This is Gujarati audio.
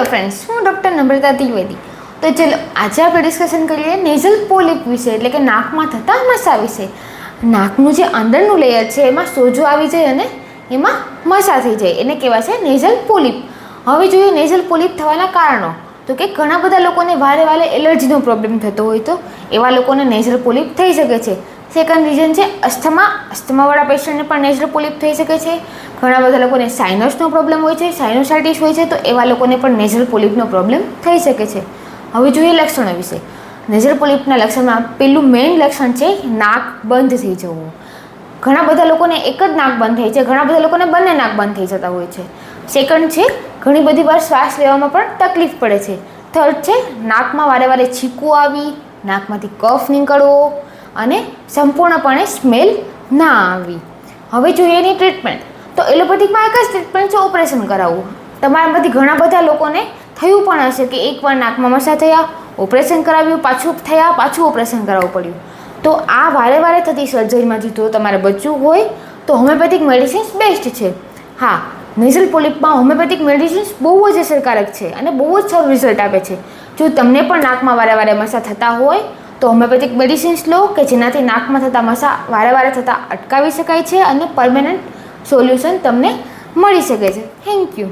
હેલો ફ્રેન્ડ્સ હું ડૉક્ટર નમ્રતા ત્રિવેદી. તો ચલો, આજે આપણે ડિસ્કશન કરીએ નેઝલ પોલિપ વિશે, એટલે કે નાકમાં થતા મસા વિશે. નાકનું જે અંદરનું લેયર છે, એમાં સોજો આવી જાય અને એમાં મસા થઈ જાય, એને કહેવાય છે નેઝલ પોલિપ હવે જોઈએ નેઝલ પોલિપ થવાના કારણો. તો કે ઘણા બધા લોકોને વારે વારે એલર્જીનો પ્રોબ્લેમ થતો હોય તો એવા લોકોને નેઝલ પોલિપ થઈ શકે છે. સેકન્ડ રીઝન છે અસ્થમા. અસ્થમાવાળા પેશન્ટને પણ નેઝલ પોલિપ થઈ શકે છે. ઘણા બધા લોકોને સાઇનસનો પ્રોબ્લેમ હોય છે. સાઇનોસાઇટિસ હોય છે તો એવા લોકોને પણ નેઝલ પોલિપનો પ્રોબ્લેમ થઈ શકે છે. હવે જોઈએ લક્ષણો વિશે. નેઝલ પોલિપના લક્ષણમાં પેલું મેઇન લક્ષણ છે નાક બંધ થઈ જવું. ઘણા બધા લોકોને એક જ નાક બંધ થાય છે. ઘણા બધા લોકોને બંને નાક બંધ થઈ જતા હોય છે. સેકન્ડ છે, ઘણી બધી વાર શ્વાસ લેવામાં પણ તકલીફ પડે છે. થર્ડ છે, નાકમાં વારે વારે છીકું આવી, નાકમાંથી કફ નીકળવો. અને સંપૂર્ણપણે સ્મેલ ના આવી. હવે જોઈએ એની ટ્રીટમેન્ટ તો એલોપેથિકમાં એક જ ટ્રીટમેન્ટ છે ઓપરેશન કરાવવું. તમારામાંથી ઘણા બધા લોકોને થયું પણ હશે કે એકવાર નાકમાં મસા થયા, ઓપરેશન કરાવ્યું, પાછું થયા, પાછું ઓપરેશન કરાવવું પડ્યું. તો આ વારે વારે થતી સર્જરીમાંથી જો તમારે બચવું હોય, તો હોમિયોપેથિક મેડિસિન્સ બેસ્ટ છે. હા નેઝલ પોલિપમાં હોમિયોપેથિક મેડિસિન્સ બહુ જ અસરકારક છે અને બહુ જ સારું રિઝલ્ટ આપે છે. જો તમને પણ નાકમાં વારે વારે મસા થતા હોય તો હોમિયોપેથિક મેડિસિન્સ લો કે જેનાથી નાકમાં થતા મસા વારે વારે થતા અટકાવી શકાય છે અને પરમેનન્ટ સોલ્યુશન તમને મળી શકે છે. Thank you